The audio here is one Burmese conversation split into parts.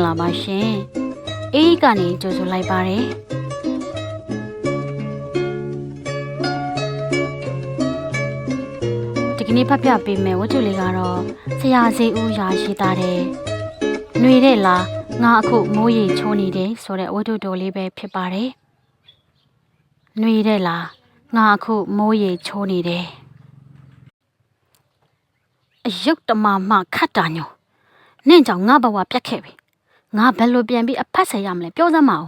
္ဂလာပါရှင်အေးကနေကြိုဆိုလိုက်ပါတယ်ဒီကနေ့ဖတ်ပြပေးမယ်ဝတ္ထုလေးကတော့ဆရာစေဦးရာရှိသားတဲ့ຫນွေတဲ့လားငါအခုမိုးရီချိုးနေတယ်ဆိုတဲ့ဝတ္ထုတော်လေးပဲဖြစ်ပါတယ်ຫນွေတဲ့လားငါအခုမိုးရီချိုးနေတယ်အယုတ်တမမခတ်တာညိုနင့်ကြောင့်ငါဘဝပြတ်ခဲ့ပြီ ငါဘယ်လိုပြန်ပြီးအဖက်ဆက်ရမလဲပြောစမ်းမအောင်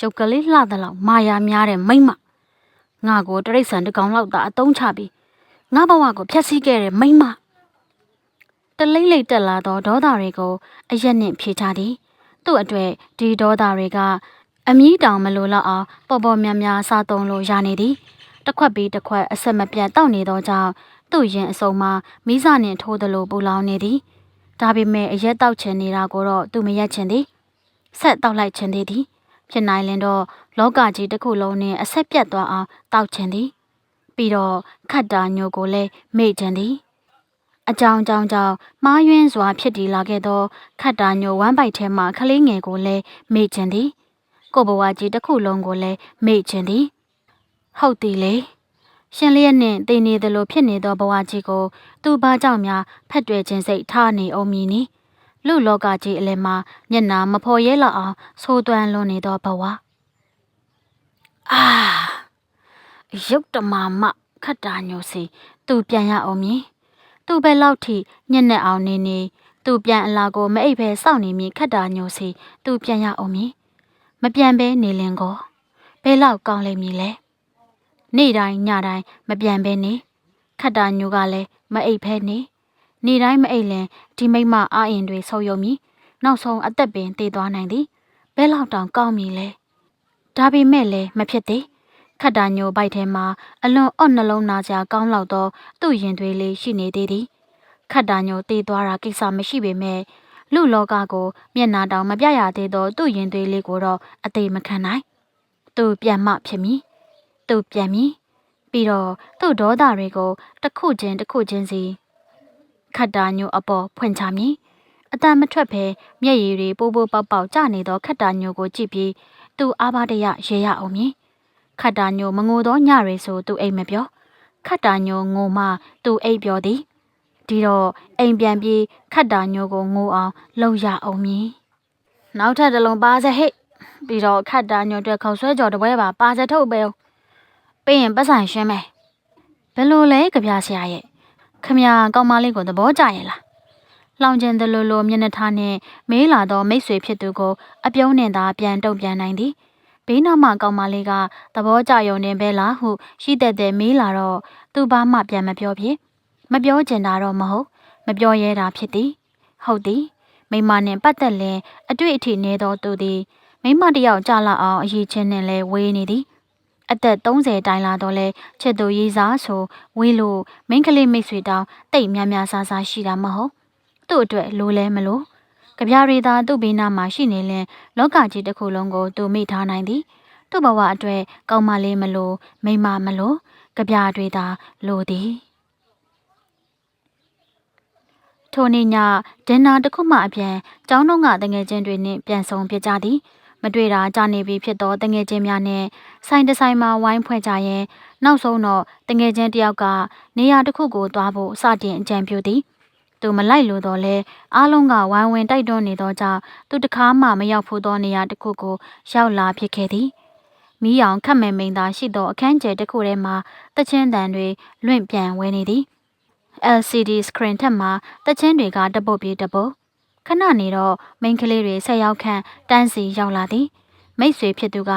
ရုပ်ကလေးလှတဲ့လောက်မာယာများတဲ့မိမ့်မငါကိုတရိတ်ဆန်တစ်ကောင်လောက်သာအတုံးချပြီးငါဘဝကိုဖျက်ဆီးခဲ့တဲ့မိမ့်မတလိမ့်လိမ့်တက်လာသောဒေါသတွေကိုအရက်နှင့်ဖြေချသည်သူ့အတွေ့ဒီဒေါသတွေကအမီးတောင်မလိုတော့အောင်ပေါ်ပေါ်များများစားသုံးလို့ရနေသည်တစ်ခွက်ပြီးတစ်ခွက်အဆက်မပြတ်တောက်နေသောကြောင့်သူ့ရင်အစုံမှာမိစနှင့်ထိုးသလိုပူလောင်နေသည် ဒါပေမဲ့အရက်တောက်ချင်နေတာကိုတော့သူမရက်ချင်သည်ဆက်တောက်လိုက်ချင်သေးသည်ဖြစ်နိုင်ရင်တော့လောကကြီးတစ်ခုလုံးနဲ့အဆက်ပြတ်သွားအောင်တောက်ချင်သည်ပြီးတော့ခတ်တာညိုကိုလည်းမေ့ချင်သည်အကြောင်းကြောင့်ကြောင့်မှားယွင်းစွာဖြစ်တည်လာခဲ့သောခတ်တာညိုဝမ်းပိုက်ထဲမှခလေးငယ်ကိုလည်းမေ့ချင်သည်ကိုဘဝကြီးတစ်ခုလုံးကိုလည်းမေ့ချင်သည်ဟုတ်သည်လေ ရှင်လျက်နှင့်တည်နေသလိုဖြစ်နေသောဘဝကြီးကို သူဘာကြောင့်များဖက်တွယ်ခြင်းစိတ်ထားနေအောင်မည်နီလူလောကကြီးအလယ်မှာမျက်နာမဖော်ရဲလောက်အောင်ဆိုးသွမ်းလွန်နေသောဘဝအာရုပ်တမမခတ်တာညိုစီသူပြန်ရအောင်မည်သူပဲလောက်ထိညက်နဲ့အောင်နေနေသူပြန်အလာကိုမအိပ်ဖဲစောင့်နေမည်ခတ်တာညိုစီသူပြန်ရအောင်မည်မပြန်ဘဲနေလင်ကိုဘဲလောက်ကောင်းလိမ့်မည်လဲ နေ့တိုင်းညတိုင်းမပြန်ဘဲနေခတ်တာညိုကလည်းမအိပ်ဖဲနေနေတိုင်းမအိပ်လင်ဒီမိမအာရင်တွေဆုပ်ယုံမည်နောက်ဆုံးအသက်ပင်တည်သွားနိုင်သည်ဘဲလောက်တောင်ကောင်းမည်လဲဒါပေမဲ့လည်းမဖြစ်သေးခတ်တာညိုပိုက်ထဲမှာအလွန်အော့နှလုံးနာစရာကောင်းလောက်သောသူ့ရင်သွေးလေးရှိနေသေးသည်ခတ်တာညိုတည်သွားတာကိစ္စမရှိပေမဲ့လူလောကကိုမျက်နာတောင်မပြရသေးသောသူ့ရင်သွေးလေးကိုတော့အသေးမခံနိုင်သူပြန်မှဖြစ်မည် သူပြန်မည်ပြီးတော့သူ့ဒေါသတွေကိုတစ်ခုချင်းတစ်ခုချင်းစီခတ်တာညိုအပေါ်ဖွင့်ချမည်အတန်မထွက်ဘဲမျက်ရည်တွေပိုးပိုးပေါက်ပေါက်ကျနေသောခတ်တာညိုကိုကြည့်ပြီးသူအားပါတရရေရအောင်မည်ခတ်တာညိုမငိုသောညတွေဆိုသူအိမ်မပြောခတ်တာညိုငိုမှသူအိပ်ပြောသည်ဒီတော့အိမ်ပြန်ပြီးခတ်တာညိုကိုငိုအောင်လှုပ်ရအောင်မည်နောက်ထပ်တစ်လုံးပါစဟိတ်ပြီးတော့ခတ်တာညိုအတွက်ခေါက်ဆွဲကြော်တပွဲပါပါစထုတ်ပဲ ပြီးရင်ပတ်ဆိုင်ရှင်းမယ်ဘယ်လိုလဲကြပြဆရာရဲ့ခမရကောင်းမလေးကိုသဘောကျရဲ့လားလောင်ကျင်သလိုလိုမျက်နှာထားနဲ့မေးလာသောမိတ်ဆွေဖြစ်သူကိုအပြုံးနဲ့သာပြန်တုံပြန်နိုင်သည်ဘေးနားမှကောင်းမလေးကသဘောကျယုံနေပဲလားဟုရှိတဲ့တဲ့မေးလာတော့သူဘာမှပြန်မပြောဖြစ်မပြောချင်တာတော့မဟုတ်မပြောရဲတာဖြစ်သည် ဟုတ်သည်မိမနှင့်ပတ်သက်လင်အတွေ့အထိနေသောသူသည်မိမတယောက်ကြလာအောင်အရေးချင်းနှင့်လဲဝေးနေသည် အသက်30တိုင်လာတော့လဲချစ်သူရေးစားဆိုဝေးလို့မိန်းကလေးမိတ်ဆွေတောင်တိတ်များများစားစားရှိတာမဟုတ်သူ့အတွက်လိုလဲမလို့ကြပြရီသာသူ့ဘေးနားမှာရှိနေလင်လောကကြီးတစ်ခုလုံးကိုသူမိထားနိုင်သည်သူ့ဘဝအတွက်ကောင်းမလေးမလို့မိမမလို့ကြပြတွေသာလိုသည်ထိုနေ့ညဒင်နာတစ်ခုမှအပြန်ကျောင်းတော်ကတငယ်ချင်းတွေနှင့်ပြန်ဆောင်ပြကြသည် မတွေ့တာကြာနေပြီဖြစ်သောတငယ်ချင်းများနဲ့ဆိုင်တဆိုင်မှာဝိုင်းဖွဲ့ကြရင်နောက်ဆုံးတော့တငယ်ချင်းတယောက်ကနေရာတစ်ခုကိုသွားဖို့စတင်အကြံပြုသည်သူမလိုက်လို့တော့လဲအားလုံးကဝိုင်းဝန်းတိုက်တွန်းနေသောကြောင့်သူတခါမှမရောက်ဖို့သောနေရာတစ်ခုကိုရောက်လာဖြစ်ခဲ့သည်မီးရောင်ခတ်မဲ့မိန်သာရှိသောအခန်းကျယ်တစ်ခုထဲမှာတချင်းတန်တွေလွင့်ပြန်ဝဲနေသည် LCD screen ထက်မှာတချင်းတွေကတပုတ်ပြေးတပုတ် ခဏနေတော့မိန်းကလေးတွေဆက်ရောက်ခန့်တန်းစီရောက်လာသည်မိတ်ဆွေဖြစ်သူက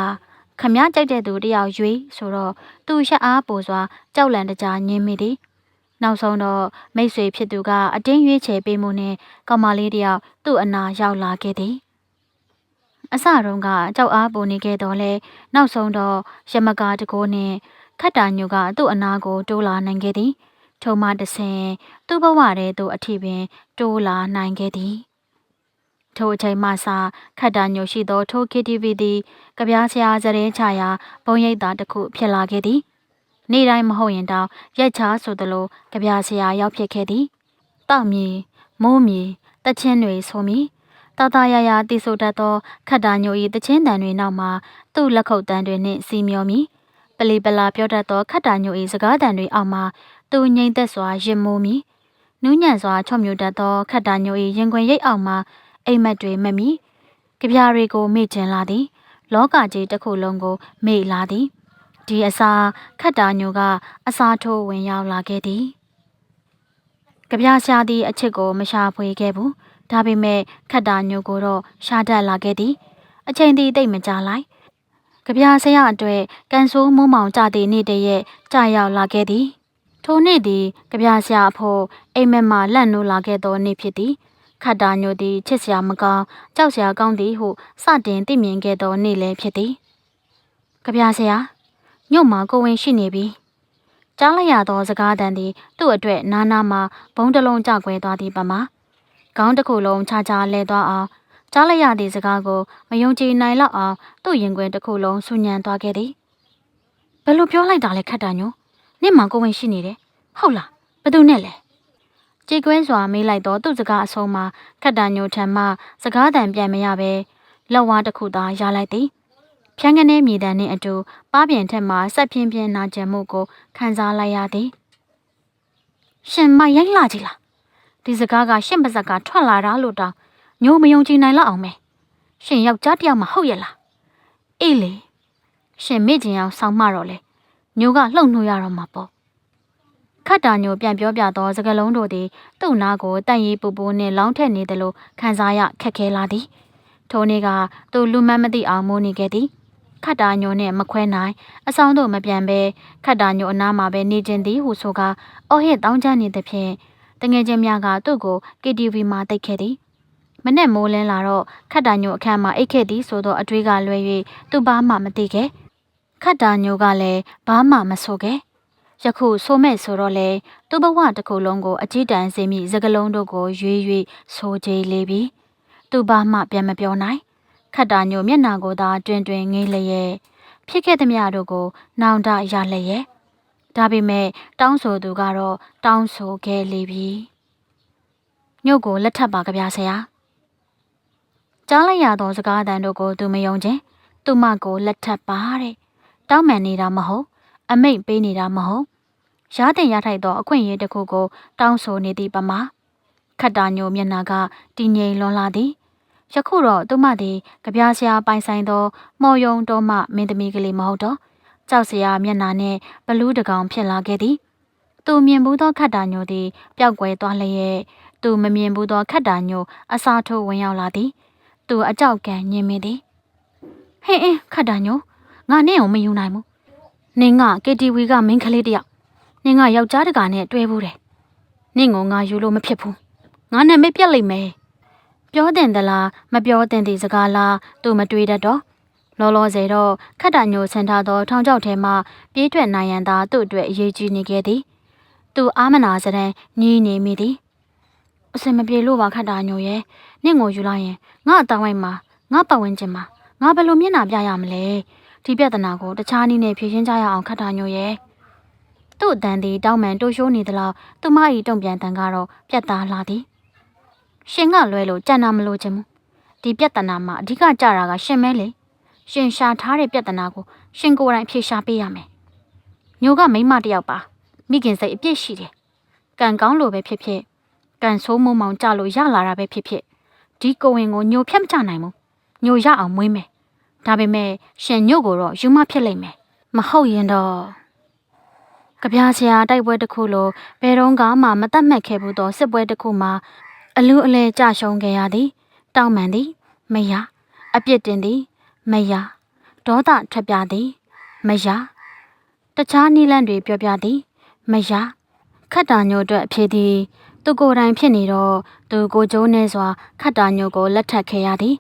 ခမကြိုက်တဲ့သူတယောက်ရွေးဆိုတော့သူရှက်အားပိုစွာကြောက်လန့်တကြားညင်းမိသည်နောက်ဆုံးတော့မိတ်ဆွေဖြစ်သူကအတင်းရွေးချယ်ပေးမှုနဲ့ကောင်မလေးတယောက်သူ့အနာရောက်လာခဲ့သည်အစတုန်းကကြောက်အားပိုနေခဲ့တော့လဲနောက်ဆုံးတော့ရမကာတကိုးနဲ့ခတ်တာညိုကသူ့အနာကိုတိုးလာနိုင်ခဲ့သည် ထုံမတဆင်သူ့ဘဝထဲသို့အထီပင်တိုးလာနိုင်ခဲ့သည် ထိုအချိန်မှစခတ်တာညိုရှိသောထို KTV သည်ကြပြားဆရာဇရင်ချရာဘုံရိပ်သာတစ်ခုဖြစ်လာခဲ့သည်နေ့တိုင်းမဟုတ်ရင်တောင်ရက်ချားဆိုသလိုကြပြားဆရာရောက်ဖြစ်ခဲ့သည်တောက်မြေမိုးမြေတချင်းတွေဆိုမီတာတာရရတီဆိုတတ်သောခတ်တာညို၏တချင်းတန်တွေနောက်မှာသူ့လက်ခုပ်တန်တွေနှင့်စီမျောမီပလီပလာပြောတတ်သောခတ်တာညို၏စကားတန်တွေအောက်မှာသူငိမ့်သက်စွာရင်မိုးမီနူးညံ့စွာချော့မြူတတ်သောခတ်တာညို၏ရင်ခွင်ရိပ်အောက်မှာ အိမ်မက်တွေမမီကြပြားတွေကိုမေ့ကျင်လာသည် လောကကြီးတစ်ခုလုံးကို မေ့လာသည်ဒီအစာခတ်တာညိုကအစာထိုးဝင်ရောက်လာခဲ့သည်ကြပြားရှာသည့်အချစ်ကိုမရှာဖွေခဲ့ဘူးဒါပေမဲ့ခတ်တာညိုကိုတော့ရှာတတ်လာခဲ့သည် အချိန်သည်တိတ်မကြလိုက်ကြပြားဆရာအတွက်ကန်ဆိုးမိုးမောင်ကြသည့်နေ့တည်းရဲ့ကြာရောက်လာခဲ့သည်ထိုနေ့သည်ကြပြားဆရာအဖို့အိမ်မက်မှလန့်နိုးလာခဲ့သောနေ့ဖြစ်သည် ခတ်တာညိုသည်ချစ်စရာမကောင်းကြောက်စရာကောင်းသည်ဟုစတင်သိမြင်ခဲ့သောနေ့လည်းဖြစ်သည်ကြပြားဆရာညို့မှာကိုဝင်ရှိနေပြီကြားလိုက်ရသောစကားတန်သည်သူ့အတွက်နားနာမှာဘုံတစ်လုံးကြောက်ကွဲသွားသည်ပမာခေါင်းတစ်ခုလုံးခြားခြားလဲသွားအောင်ကြားလိုက်ရသည့်စကားကိုမယုံကြည်နိုင်လောက်အောင်သူ့ရင်ခွင်တစ်ခုလုံးဆူညံသွားခဲ့သည်ဘယ်လိုပြောလိုက်တာလဲခတ်တာညိုနင့်မှာကိုဝင်ရှိနေတယ်ဟုတ်လားဘယ်သူနဲ့လဲ ကြည်ကွင်းစွာမေးလိုက်တော့သူ့စကားအဆုံးမှာခတ်တာညိုထံမှစကားတန်ပြန်မရပဲလက်ဝါးတစ်ခုသာရလိုက်သည်ဖြန်းကနေမြေတံနှင့်အတူပါးပြင်ထက်မှဆက်ပြင်းပြင်းနာကျင်မှုကိုခံစားလိုက်ရသည်ရှင်မရိုက်လာကြည်လားဒီစကားကရှင့်ပါဇက်ကထွက်လာတာလို့တောင်ညိုမယုံကြည်နိုင်လောက်အောင်ပဲရှင်ယောက်ျားတယောက်မှဟုတ်ရဲ့လားအေးလေရှင်မိကျင်အောင်ဆောင်းမတော့လေညိုကလှုပ်နှိုးရတော့မှာပေါ့ ခတ်တာညိုပြန်ပြောပြသောစကလုံးတို့သည်သူ့နာကိုတန့်ရီပူပူနှင့်လောင်းထက်နေသလိုခံစားရခက်ခဲလာသည်ထိုနေ့ကသူလူမတ်မသိအောင်မိုးနေခဲ့သည်ခတ်တာညိုနှင့်မခွဲနိုင်အဆောင်တို့မပြန်ဘဲခတ်တာညိုအနားမှာပဲနေခြင်းသည်ဟုဆိုကာအော်ဟစ်တောင်းချနေသဖြင့်တငယ်ချင်းများကသူ့ကို KTV မှာတိတ်ခဲ့သည်မနဲ့မိုးလင်းလာတော့ခတ်တာညိုအခန်းမှာအိတ်ခဲ့သည်ဆိုတော့အတွေးကလွဲ၍သူဘာမှမသိခဲ့ခတ်တာညိုကလည်းဘာမှမဆိုခဲ့ ယခုဆိုမဲ့ဆိုတော့လေသူ့ဘဝတစ်ခုလုံးကိုအကြည့်တန်စေမိစကလုံးတို့ကိုရွေး၍ဆိုကြလေပြီသူဘာမှပြန်မပြောနိုင်ခတ်တာညိုမျက်နာကိုသာတွင်တွင်ငေးလျက်ဖြစ်ခဲ့သည်များတို့ကိုနောင်တရလျက်ဒါပေမဲ့တောင်းဆိုသူကတော့တောင်းဆိုခဲ့လေပြီညို့ကိုလက်ထပ်ပါကြဗျာဆရာကြားလိုက်ရသောစကားအတန်တို့ကိုသူမယုံခြင်းသူမကိုလက်ထပ်ပါတဲ့တောင်းပန်နေတာမဟုတ် အမိတ်ပေးနေတာမဟုတ်ရတဲ့ရထိုက်သောအခွင့်အရေးတစ်ခုကို တောင်းဆိုနေသည်ပမာခတ်တာညိုမျက်နာကတည်ငြိမ်လွန်လာသည်ယခုတော့သူမသည်ကြပြားစရာပိုင်ဆိုင်သောမော်ယုံတော်မှမင်းသမီးကလေးမဟုတ်တော့ကြောက်စရာမျက်နာနှင့်ဘလူးတကောင်ဖြစ်လာခဲ့သည်သူမြင်ဘူးသောခတ်တာညိုသည်ပျောက်ကွယ်သွားလျက်သူမမြင်ဘူးသောခတ်တာညိုအစာထိုးဝင်ရောက်လာသည်သူအကြောက်ကန်ညင်မိသည်ဟင်းအင်းခတ်တာညိုငါနဲ့ကိုမယူနိုင်ဘူး နင်းက KTV ကမင်းကလေးတယောက်နင်းကယောက်ျားတကာနဲ့တွဲဘူးတယ်နင့်ကိုငါယူလို့မဖြစ်ဘူးငါနဲ့မပြက်လိမ့်မယ်ပြောတင်သလားမပြောတင်သည့်စကားလားသူမတွေးတတ်တော့လောလောဆယ်တော့ခတ်တာညိုဆန်ထားသောထောင်ချောက်ထဲမှပြေးထွက်နိုင်ရန်သာသူ့အတွက်အရေးကြီးနေခဲ့သည်သူအာမနာစတဲ့ညီးနေမိသည်အစင်မပြေလို့ပါခတ်တာညိုရဲ့နင့်ကိုယူလိုက်ရင်ငါအတောင်းဝိုင်းမှာငါပတ်ဝန်းကျင်မှာငါဘယ်လိုမျက်နှာပြရမလဲ ဒီပြဿနာကိုတခြားနည်းနဲ့ဖြေရှင်းကြရအောင်ခတ်တာညိုရဲ့သူ့အတန်သည်တောင်းပန်တိုးရှိုးနေသလောက်သူမ၏တုံ့ပြန်တန်ကတော့ပြတ်သားလာသည်ရှင်ကလွဲလို့ကြံတာမလို့ခြင်းဘူးဒီပြဿနာမှာအဓိကကြတာကရှင်မဲလေရှင်ရှာထားတဲ့ပြဿနာကိုရှင်ကိုယ်တိုင်ဖြေရှာပေးရမယ်ညိုကမိမတယောက်ပါမိခင်စိတ်အပြစ်ရှိတယ်ကံကောင်းလို့ပဲဖြစ်ဖြစ်ကံဆိုးမုံမောင်ကြလို့ရလာတာပဲဖြစ်ဖြစ်ဒီကိုဝင်ကိုညိုဖြတ်မချနိုင်ဘူးညိုရအောင်မွေးမယ် ဒါပေမဲ့ရှင်ညို့ကိုတော့ယူမဖြစ်လိမ့်မယ်မဟုတ်ရင်တော့ကြပြားဆရာတိုက်ပွဲတစ်ခုလိုဘယ်တော့မှမတတ်မှတ်ခဲ့ဘူးသောစစ်ပွဲတစ်ခုမှာအလူအလဲကြရှုံးခဲ့ရသည်တောင်းပန်သည်မရအပြစ်တင်သည်မရဒေါသထွက်ပြသည်မရတခြားနီလန့်တွေပြောပြသည်မရခတ်တာညိုအတွက်အဖြစ်သည် သူကိုယ်တိုင်ဖြစ်နေတော့သူကိုကျိုးနေစွာခတ်တာညိုကိုလက်ထပ်ခဲ့ရသည်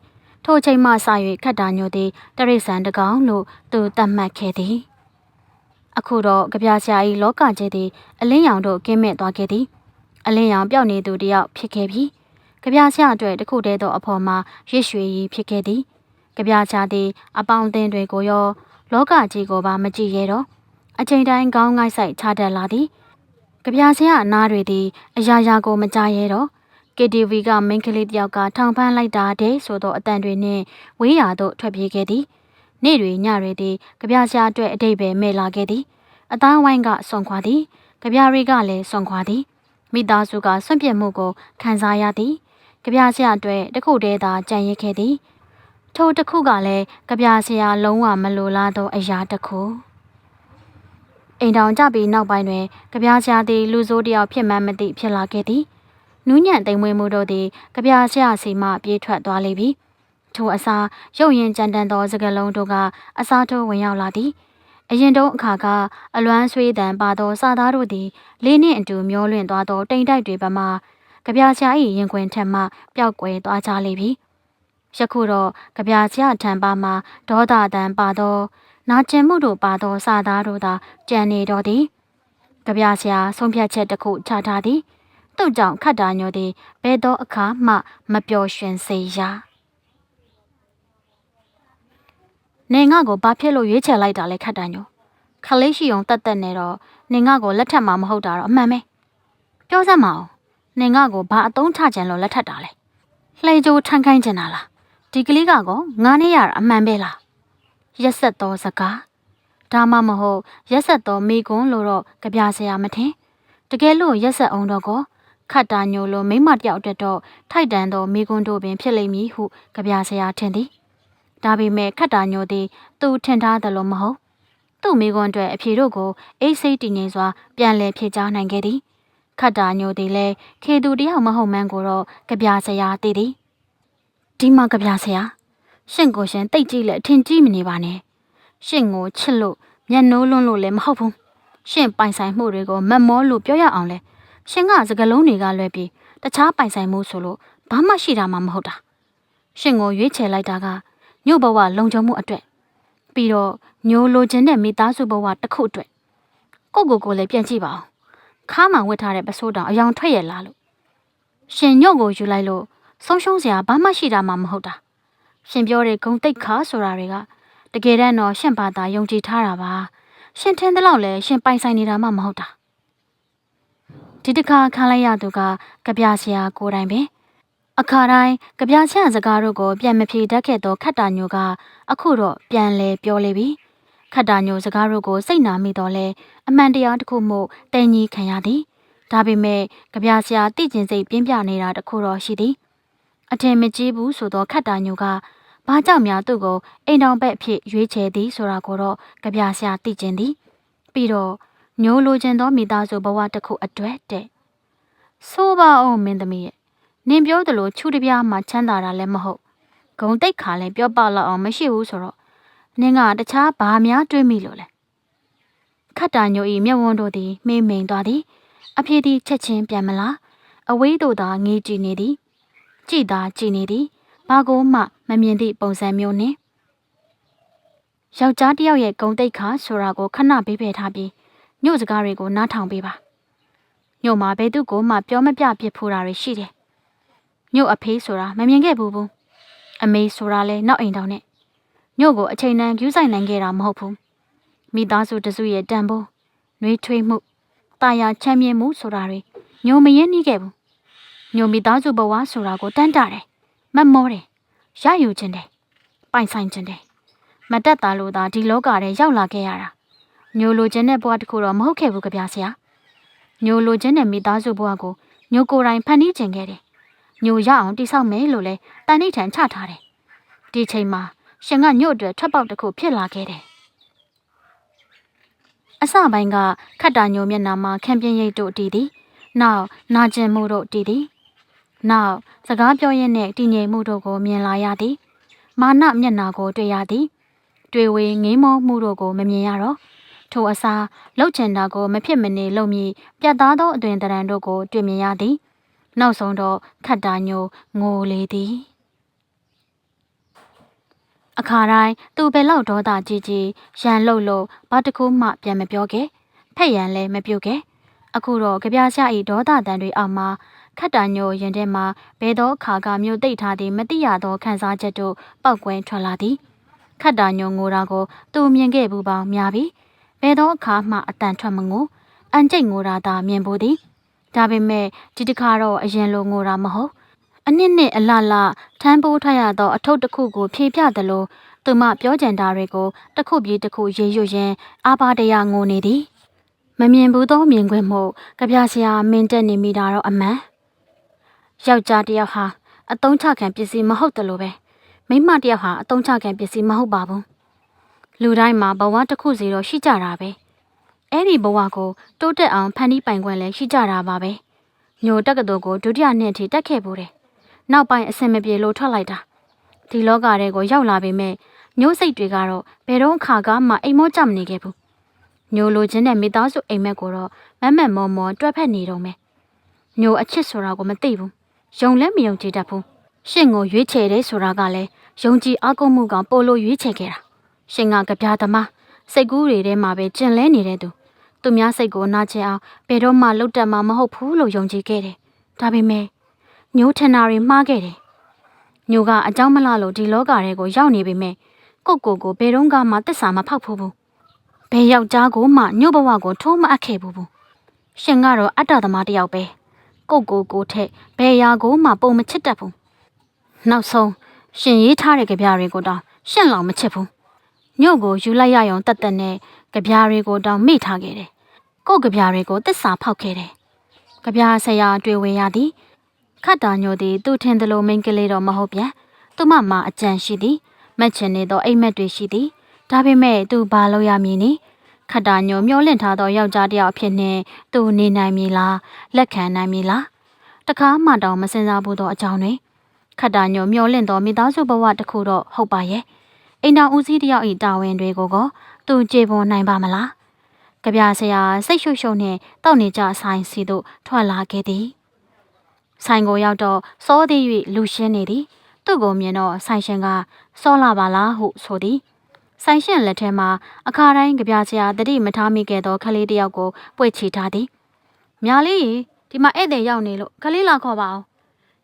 ထိုအချိန်မှစ၍ခတ်တာညိုသည်တရိษံတကောင်လို့သူသတ်မှတ်ခဲ့သည်အခုတော့ကြပြဆရာ၏လောကကျဲသည်အလင်းရောင်တို့ကင်းမဲ့သွားခဲ့သည်အလင်းရောင်ပျောက်နေသူတယောက်ဖြစ်ခဲ့ပြီကြပြဆရာအတွက်တခုတည်းသောအဖော်မှာရစ်ရွှေရီဖြစ်ခဲ့သည်ကြပြချသည်အပေါင်းအသင်းတွေကိုရော လောကကြီးကိုပါမကြည့်ရတော့အချိန်တိုင်းကောင်းငိုက်ဆိုင်ချတတ်လာသည်ကြပြဆရာအနားတွေသည်အရာရာကိုမကြရဲတော့ KTV ကမိန်းကလေးတယောက်ကထောင်ပန်းလိုက်တာတဲ့ဆိုသောအတန်တွေနှင့်ဝေးရာသို့ထွက်ပြေးခဲ့သည်နေ့တွေညတွေသည်ကြပြရှားအတွက်အတိတ်ပဲမဲ့လာခဲ့သည်အသားဝိုင်းကဆွန်ခွာသည်ကြပြတွေကလည်းဆွန်ခွာသည်မိသားစုကဆွန့်ပစ်မှုကိုခံစားရသည်ကြပြရှားအတွက်တစ်ခုတည်းသာကြံရစ်ခဲ့သည်ထိုတစ်ခုကလည်းကြပြရှားလုံးဝမလိုလားသောအရာတစ်ခုအိမ်တောင်ကြပြီးနောက်ပိုင်းတွင်ကြပြရှားသည်လူဆိုးတယောက်ဖြစ်မှန်းမသိဖြစ်လာခဲ့သည် နူးညံ့သိမ်မွေးမှုတို့သည်ကြပြရှားစီမှပြေးထွက်သွားလေပြီထိုအစားရုပ်ရင်ကြမ်းတမ်းသောစကလုံးတို့ကအစားထိုးဝင်ရောက်လာသည်အရင်တုန်းအခါကအလွမ်းဆွေးတံပါသောစာသားတို့သည်လေးနှင့်အတူမျောလွင့်သွားသောတိမ်တိုက်တွေပမာကြပြရှား၏ရင်ခွင်ထက်မှပျောက်ကွယ်သွားကြလေပြီယခုတော့ကြပြရှားထံပါမှဒေါသတံပါသောနာကျင်မှုတို့ပါသောစာသားတို့သာကြံနေတော်သည်ကြပြရှားဆုံးဖြတ်ချက်တစ်ခုချထားသည် သူ့ကြောင့်ခတ်တာညိုသည်ဘယ်သောအခါမှမပျော်ရွှင်စေရာနေငါကိုဘာဖြစ်လို့ရွေးချယ်လိုက်တာလဲခတ်တာညိုခလေးရှိအောင်တတ်တက်နေတော့နေငါကိုလက်ထက်မှာမဟုတ်တာတော့အမှန်ပဲပြောစမ်းမအောင်နေငါကိုဘာအတုံးချကြံလို့လက်ထက်တာလဲလှေကြိုးထန်ခိုင်းကျင်တာလားဒီကလေးကကောငါနဲ့ရတာအမှန်ပဲလားရက်ဆက်သောစကားဒါမှမဟုတ်ရက်ဆက်သောမိကွန်းလို့တော့ကြပြစရာမထင်တကယ်လို့ရက်ဆက်အောင်တော့ကော ခတ်တာညိုလိုမိမတယောက်အတွက်တော့ထိုက်တန်သောမိကွန်းတို့ပင်ဖြစ်လိမ့်မည်ဟုကြပြစရာထင်သည်ဒါပေမဲ့ခတ်တာညိုသည်သူထင်ထားသလိုမဟုတ်သူ့မိကွန်းအတွက်အဖြေတို့ကိုအိတ်စိတ်တည်ငြိမ်စွာပြန်လည်ဖြေကြားနိုင်ခဲ့သည်ခတ်တာညိုသည်လည်းခေသူတယောက်မဟုတ်မှန်းကိုတော့ကြပြစရာသိသည်ဒီမှာကြပြစရာရှင့်ကိုရှင်တိတ်ကြည့်လက်အထင်ကြီးမနေပါနဲ့ရှင့်ကိုချစ်လို့မျက်နှိုးလွန်းလို့လည်းမဟုတ်ဘူးရှင့်ပိုင်ဆိုင်မှုတွေကိုမက်မောလို့ပြောရအောင်လဲ ရှင်ကစကလုံးတွေကလွဲပြီးတခြားပိုင်ဆိုင်မှုဆိုလို့ဘာမှရှိတာမှမဟုတ်တာရှင်ကိုရွေးချယ်လိုက်တာကညို့ဘဝလုံခြုံမှုအတွက်ပြီးတော့ညိုလိုချင်တဲ့မိသားစုဘဝတစ်ခုအတွက်ကိုကိုကိုလည်းပြန်ကြည့်ပါဦးခါမှဝတ်ထားတဲ့ပစိုးတောင်အယောင်ထွက်ရလားလို့ရှင်ညို့ကိုယူလိုက်လို့ဆုံးရှုံးစရာဘာမှရှိတာမှမဟုတ်တာရှင်ပြောတဲ့ဂုံတိတ်ခါဆိုတာတွေကတကယ်တမ်းတော့ရှင်ဘာသာယုံကြည်ထားတာပါရှင်ထင်တဲ့လောက်လဲရှင်ပိုင်ဆိုင်နေတာမှမဟုတ်တာ ဒီတခါခါလိုက်ရသူကကြပြဆရာကိုတိုင်ပင်အခါတိုင်းကြပြချန့်စကားတို့ကိုပြန်မဖြေတတ်ခဲ့သောခတ်တာညိုကအခုတော့ပြန်လဲပြောလေပြီခတ်တာညိုစကားတို့ကိုစိတ်နာမိတော့လဲအမှန်တရားတစ်ခုမို့တိန်ကြီးခံရသည်ဒါပေမဲ့ကြပြဆရာတိကျင်စိတ်ပြင်းပြနေတာတခုတော့ရှိသည်အထင်မကြီးဘူးဆိုတော့ခတ်တာညိုကဘာကြောင့်များသူ့ကိုအိမ်တော်ဘက်အဖြစ်ရွေးချယ်သည်ဆိုတာကိုတော့ကြပြဆရာသိကျင်သည်ပြီးတော့ ညိုလိုချင်သောမိသားစုဘဝတစ်ခုအတွက်တဲ့ဆိုပါအောင်မင်းသမီးရဲ့နင်ပြောသလိုချူတပြားမှချမ်းသာတာလည်းမဟုတ်ဂုံတိတ်ခါလည်းပြောပလောက်အောင်မရှိဘူးဆိုတော့နင်ကတခြားဘာများတွေးမိလို့လဲခတ်တာညိုဤမျက်ဝန်းတို့သည်မေးမိန်သွားသည်အဖေသည်ချက်ချင်းပြန်မလားအဝေးသို့သာငေးကြည့်နေသည်ကြည်သာကြည်နေသည်ဘာကိုမှမမြင်သည့်ပုံစံမျိုးနှင့်ယောက်ျားတစ်ယောက်ရဲ့ဂုံတိတ်ခါဆိုတာကိုခဏပေးဖယ်ထားပြီး ညို့စကားတွေကိုနားထောင်ပေးပါညို့မှာဘယ်သူကိုမှပြောမပြပြစ်ဖို့တာတွေရှိတယ်ညို့အဖေးဆိုတာမမြင်ခဲ့ဘူးဘူးအမေဆိုတာလဲနောက်အိမ်တောင်နဲ့ညို့ကိုအချိန်တန်ကျူးဆိုင်နိုင်ခဲ့တာမဟုတ်ဘူးမိသားစုတစုရဲ့တန်ဖိုးနှွေးထွေးမှုတာယာချမ်းမြေ့မှုဆိုတာတွေညိုမရင်းနှီးခဲ့ဘူးညိုမိသားစုဘဝဆိုတာကိုတန်းတာတယ်မမောတယ်ရယူခြင်းတယ်ပိုင်ဆိုင်ခြင်းတယ်မတက်တာလို့သာဒီလောကထဲရောက်လာခဲ့ရတာ ညိုလိုခြင်းတဲ့ဘဝတစ်ခုတော့မဟုတ်ခဲ့ဘူးကြပြဆရာညိုလိုခြင်းတဲ့မိသားစုဘဝကိုညိုကိုယ်တိုင်ဖန်တီးခြင်းခဲ့တယ်ညိုရအောင်တိဆောက်မယ်လို့လဲတန်ဋိဌာန်ချထားတယ်ဒီချိန်မှာရှင်ကညို့အတွက်ထွက်ပေါက်တစ်ခုဖြစ်လာခဲ့တယ်အစပိုင်းကခတ်တာညိုမျက်နှာမှာခံပြင်းရိတ်တို့တည်သည်နောက်နာကျင်မှုတို့တည်သည်နောက်စကားပြောရင်းနဲ့တည်ငြိမ်မှုတို့ကိုမြင်လာရသည် မာနမျက်နာကိုတွေ့ရသည် တွေ့ဝေငိမ့်မောမှုတို့ကိုမမြင်ရတော့ ထိုအစားလှုပ်ချင်တာကိုမဖြစ်မနေလှုပ်မိပြတ်သားသောအသွင်တရံတို့ကို တွေ့မြင်ရသည် နောက်ဆုံးတော့ခတ်တာညိုငိုလေသည်အခါတိုင်းသူဘယ်လောက်ဒေါသကြီးကြီးရန်လှုပ်လို့ဘာတစ်ခုမှပြန်မပြောခဲ့ဖက်ရန်လည်းမပြုတ်ခဲ့အခုတော့ကြပြားချဤဒေါသတန်တွေအောက်မှာခတ်တာညိုရင်ထဲမှာဘဲသောခါကမြို့သိပ်ထားသည့်မတိရသောခံစားချက်တို့ပောက်ကွဲထွက်လာသည်ခတ်တာညိုငိုတာကိုသူမြင်ခဲ့ဘူးပေါင်းများပြီ ဘဲသောအခါမှအတန်ထွက်မငိုအန်ကျိတ်ငိုတာသာမြင်ဖို့သည်ဒါပေမဲ့ဒီတစ်ခါတော့အရင်လိုငိုတာမဟုတ်အနစ်နှစ်အလလထမ်းပိုးထရသောအထုပ်တစ်ခုကိုဖြေပြသလိုသူမပြောကြံတာတွေကိုတစ်ခုပြီးတစ်ခုရေရွတ်ရင်းအာပါတရငိုနေသည်မမြင်ဘူးသောမြင်ကွင်းမှုကြပြဆရာမင်းတက်နေမိတာတော့အမှန်ယောက်ျားတစ်ယောက်ဟာအတုံးချခံပစ္စည်းမဟုတ်တယ်လို့ပဲမိန်းမတစ်ယောက်ဟာအတုံးချခံပစ္စည်းမဟုတ်ပါဘူး လူတိုင်းမှာဘဝတစ်ခုစီတော့ရှိကြတာပဲအဲ့ဒီဘဝကိုတိုးတက်အောင်ဖန်တီးပိုင်ခွင့်လည်းရှိကြတာပါပဲညိုတက်ကတော်ကိုဒုတိယနှစ်ထိတက်ခဲ့ဘူးတယ်နောက်ပိုင်းအဆင်မပြေလို့ထွက်လိုက်တာဒီလောကထဲကိုရောက်လာပေမဲ့ညိုးစိတ်တွေကတော့ဘယ်တော့ခါကမှအိမ်မောကြမနေခဲ့ဘူးညိုလိုချင်တဲ့မိသားစုအိမ်မက်ကိုတော့မက်မက်မော်မော်တွက်ဖက်နေတော့မယ်ညိုအချစ်ဆိုတာကိုမသိဘူးယုံလည်းမယုံကြည်တတ်ဘူးရှင့်ကိုရွေးချယ်တယ်ဆိုတာကလည်းယုံကြည်အားကိုးမှုကောင်ပို့လို့ရွေးချယ်ခဲ့တာ ရှင်ကကြပြားသမားစိတ်ကူးတွေထဲမှာပဲကျင်လဲနေတဲ့သူသူများစိတ်ကိုနာကျင်အောင်ဘယ်တော့မှလှုပ်တက်မှာမဟုတ်ဘူးလို့ယုံကြည်ခဲ့တယ်ဒါပေမဲ့ညိုထင်တာတွေမှားခဲ့တယ်ညိုကအကြောင်းမလားလို့ဒီလောကထဲကိုရောက်နေပေမဲ့ကိုယ့်ကိုယ်ကိုဘယ်တော့မှတစ္ဆာမဖောက်ဘူးဘူးဘယ်ယောက်ျားကိုမှညို့ဘဝကိုထိုးမအပ်ခဲ့ဘူးဘူးရှင်ကတော့အတ္တသမားတစ်ယောက်ပဲကိုယ့်ကိုယ်ကိုထက်ဘယ်ရာကိုမှပုံမချစ်တတ်ဘူးနောက်ဆုံးရှင်ရေးထားတဲ့ကြပြတွေကိုတောင်ရှင့်လောင်မချစ်ဘူး ညို့ကိုယူလိုက်ရအောင်တတ်တဲ့နဲ့ကြပြတွေကိုတောင်မိထားခဲ့တယ်ကိုယ့်ကြပြတွေကိုတစ္ဆာဖောက်ခဲ့တယ်ကြပြဆရာတွေ့ဝေရသည်ခတ်တာညိုသည်သူ့ထင်သလိုမိန်ကလေးတော့မဟုတ်ပြန်သူမမအကြံရှိသည်မက်ချင်နေသောအိမ်မက်တွေရှိသည်ဒါပေမဲ့သူဘာလို့ရမည်နည်းခတ်တာညိုမျောလင့်ထားသောယောက်ျားတစ်ယောက်အဖြစ်နဲ့သူနေနိုင်မည်လားလက်ခံနိုင်မည်လားတခါမှတောင်မစင်စားဘူးသောအကြောင်းတွေခတ်တာညိုမျောလင့်သောမိသားစုဘဝတစ်ခုတော့ဟုတ်ပါရဲ့ အိမ်တော်ဦးစီးတစ်ယောက်ဤတာဝန်တွေကိုကောသူကြေပွန်နိုင်ပါမလားကြပြဆရာစိတ်ရှုပ်ရှုပ်နဲ့တောက်နေကြဆိုင်စီသို့ထွက်လာခဲ့သည်ဆိုင်ကိုရောက်တော့စောသည်၍လူရှင်းနေသည်သူ့ကိုမြင်တော့ဆိုင်ရှင်ကစောလာပါလားဟုဆိုသည်ဆိုင်ရှင်လက်ထဲမှာအခါတိုင်းကြပြဆရာတတိမထားမိခဲ့သောခလေးတစ်ယောက်ကိုပွေ့ချီထားသည်မြားလေးဒီမှာဧည့်သည်ရောက်နေလို့ခလေးလာခေါ်ပါအောင်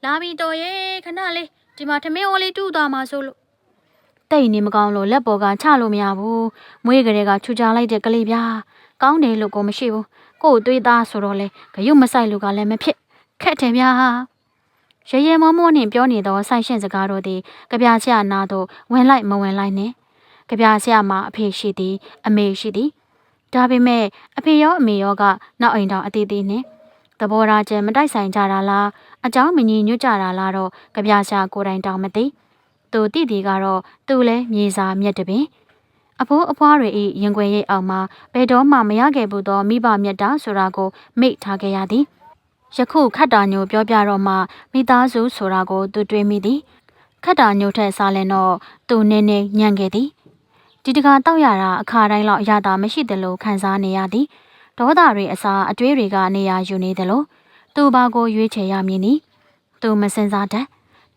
လာပြီတော်ရဲ့ခဏလေးဒီမှာထမင်းဝလေးတူသွားမှာဆိုလို့ တိတ်နေမကောင်းလို့လက်ပေါ်ကချလို့မရဘူးမွေးကလေးကချူချလိုက်တဲ့ကလေးပြားကောင်းတယ်လို့ကိုမရှိဘူးကို့သွေးသားဆိုတော့လေဂယုမဆိုင်လို့ကလည်းမဖြစ်ခက်တယ်ဗျာရရဲမောမောနှင့်ပြောနေသောဆိုင်ရှင်စကားတို့သည်ကြပြဆရာနာတို့ဝင်လိုက်မဝင်လိုက်နဲ့ကြပြဆရာမှာအဖေရှိသည် အမေရှိသည်ဒါပေမဲ့အဖေရောအမေရောကနောက်အိမ်တော်အသေးသေးနဲ့သဘောထားချက်မတိုက်ဆိုင်ကြတာလားအเจ้าမညီညွတ်ကြတာလားတော့ကြပြဆရာကိုယ်တိုင်တောင်မသိ သူတိတိကတော့သူလဲမြေစာမြက်တပင်အဖိုးအဖွားတွေဤရင်ခွင်ရိပ်အောင်မှာဘယ်တော့မှမရခဲ့ဘူးသောမိဘမြတ်တာဆိုတာကိုမိတ်ထားခဲ့ရသည်ယခုခတ်တာညိုပြောပြတော့မှမိသားစုဆိုတာကိုသူတွေးမိသည်ခတ်တာညိုထက်စားလဲတော့သူနည်းနည်းညံ့ခဲ့သည်ဒီတကာတောက်ရတာအခါတိုင်းလောက်အရသာမရှိသလိုခံစားနေရသည်ဒေါသတွေအစားအတွေးတွေကနေရာယူနေသလိုသူဘာကိုရွေးချယ်ရမည်နီသူမစင်စားတတ်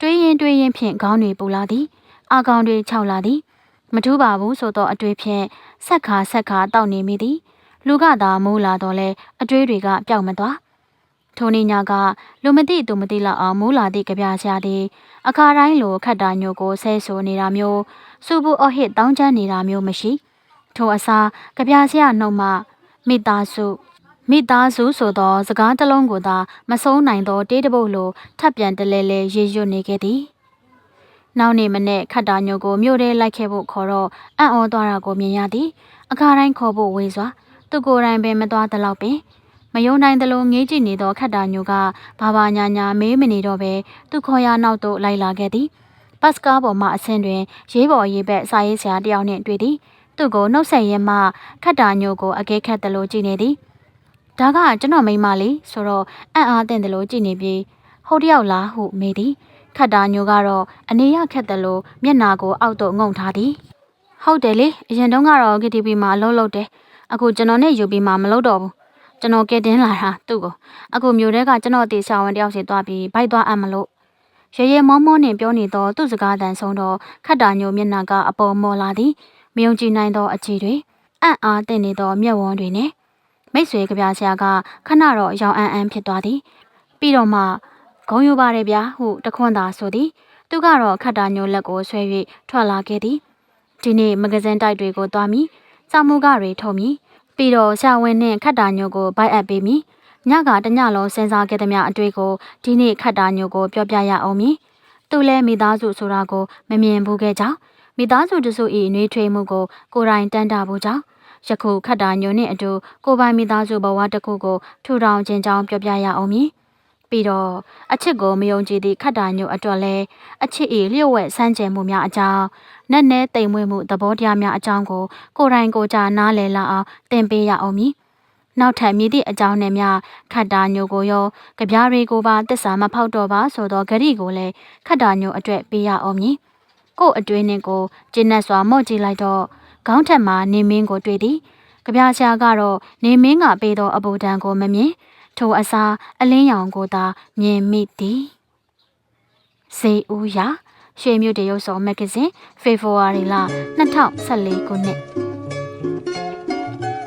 တွေးရင်တွေးရင်ဖြင့်ခေါင်းတွေပူလာသည်အာကောင်တွေခြောက်လာသည် မထူးပါဘူးဆိုတော့အတွေးဖြင့်ဆက်ခါဆက်ခါတောက်နေမိသည်လူကသာမိုးလာတော့လဲအတွေးတွေကပျောက်မသွားထိုနေ့ညကလူမသိသူမသိလောက်အောင်မိုးလာသည့်ကြပြဆရာသည်အခါတိုင်းလိုခတ်တာညိုကိုဆဲဆိုနေတာမျိုးစူဘူးအဟစ်တောင်းချမ်းနေတာမျိုးမရှိ ထိုအစားကြပြဆရာနှုတ်မှမိသားစု မိသားစုဆိုသောစကားတစ်လုံးကိုသာမဆုံးနိုင်သောတေးတပုတ်လိုထပ်ပြန်တလဲလဲရေရွတ်နေခဲ့သည်နောက်နေ့မနေ့ခတ်တာညိုကိုမြို့ထဲလိုက်ခဲ့ဖို့ခေါ်တော့အံ့ဩသွားတာကိုမြင်ရသည်အခါတိုင်းခေါ်ဖို့ဝေးစွာသူကိုယ်တိုင်ပင်မသွားသလောက်ပင်မယုံနိုင်သလိုငေးကြည့်နေသောခတ်တာညိုကဘာဘာညာညာမေးမနေတော့ပဲသူခေါ်ရနောက်သို့လိုက်လာခဲ့သည်ပတ်စကားပေါ်မှအဆင်းတွင် ရေးပေါ်ရေးဘက်စာရေးဆရာတယောက်နှင့်တွေ့သည်သူ့ကိုနှုတ်ဆက်ရင်းမှခတ်တာညိုကိုအကဲခတ်သလိုကြည့်နေသည် ဒါကကျွန်တော်မိန်းမလေးဆိုတော့အံ့အားသင့်တယ်လို့ကြည်နေပြီးဟိုတယောက်လားဟုမေးသည်ခတ်တာညိုကတော့အနေရခက်တယ်လို့မျက်နာကိုအောက်သို့ငုံထားသည်ဟုတ်တယ်လေအရင်တုန်းကတော့ KTV မှာအလုပ်လုပ်တယ်အခုကျွန်တော်နဲ့ယူပြီးမှမလုပ်တော့ဘူးကျွန်တော်ကဲတင်လာတာသူ့ကိုအခုမျိုးတဲကကျွန်တော်တေဆာဝန်တယောက်စီသွားပြီးဘိုက်သွားအပ်မလို့ရရဲမောမောနဲ့ပြောနေတော့သူ့စကားတန်ဆုံးတော့ခတ်တာညိုမျက်နှာကအပေါ်မော်လာသည်မယုံကြည်နိုင်သောအခြေတွေအံ့အားသင့်နေသောမျက်ဝန်းတွေနဲ့ မိတ်ဆွေကြပြဆရာကခဏတော့ရောင်အန်းအန်းဖြစ်သွားသည်ပြီးတော့မှဂုံယူပါတယ်ဗျာဟုတခွန်းသာဆိုသည် သူကတော့ခတ်တာညိုလက်ကိုဆွဲ၍ထွက်လာခဲ့သည်ဒီနေ့မဂဇင်းတိုက်တွေကိုသွားမည်စာမှုကတွေထုတ်မည်ပြီးတော့ဆရာဝန်နှင့်ခတ်တာညိုကိုဘိုက်အပ်ပေးမည်ညကတညလုံးစဉ်းစားခဲ့သမျှအတွေ့ကိုဒီနေ့ခတ်တာညိုကိုပြောပြရအောင်မည်သူလဲမိသားစုဆိုတာကိုမမြင်ဘူးခဲ့ကြောင်းမိသားစုတစု၏နှွေးထွေးမှုကိုကိုယ်တိုင်တန်းတာဖို့ကြောင့် ယခုခတ်တာညိုနှင့်အတူကိုပိုင်မိသားစုဘဝတစ်ခုကိုထူထောင်ခြင်းကြောင်းပြောပြရအောင်မည်ပြီးတော့အချစ်ကိုမယုံကြည်သည့်ခတ်တာညိုအတွက်လဲအချစ်၏လျှို့ဝှက်ဆန်းကျင်မှုများအကြောင်းနက်နဲတိမ်မွေ့မှုသဘောတရားများအကြောင်းကိုကိုယ်တိုင်ကိုယ်ကြနားလည်လာအောင်သင်ပေးရအောင်မည်နောက်ထပ်မြည်သည့်အကြောင်းနဲ့များခတ်တာညိုကိုရောကြပြားတွေကိုပါတစ္ဆာမဖောက်တော့ပါဆိုတော့ဂရိကိုလည်းခတ်တာညိုအတွက်ပေးရအောင်မည်ကို့အတွင်းနဲ့ကိုကျင်းနဲ့စွာမော့ကြည့်လိုက်တော့ ခေါင်းထက်မှာနေမင်းကိုတွေ့သည်ကြပြားရှာကတော့နေမင်းကပေးသောအပူဒဏ်ကိုမမြင်ထိုအစားအလင်းရောင်ကိုသာမြင်မိသည်ဇေဦးရရွှေမြို့တရုပ်ဆောင်မဂ္ဂဇင်းဖေဖော်ဝါရီလ2014ခုနှစ်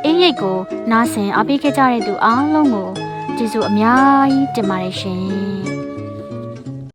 အင်းရိတ်ကိုနားဆင်အားပေးခဲ့ကြတဲ့သူအားလုံးကိုကျေးဇူးအများကြီးတင်ပါတယ်ရှင်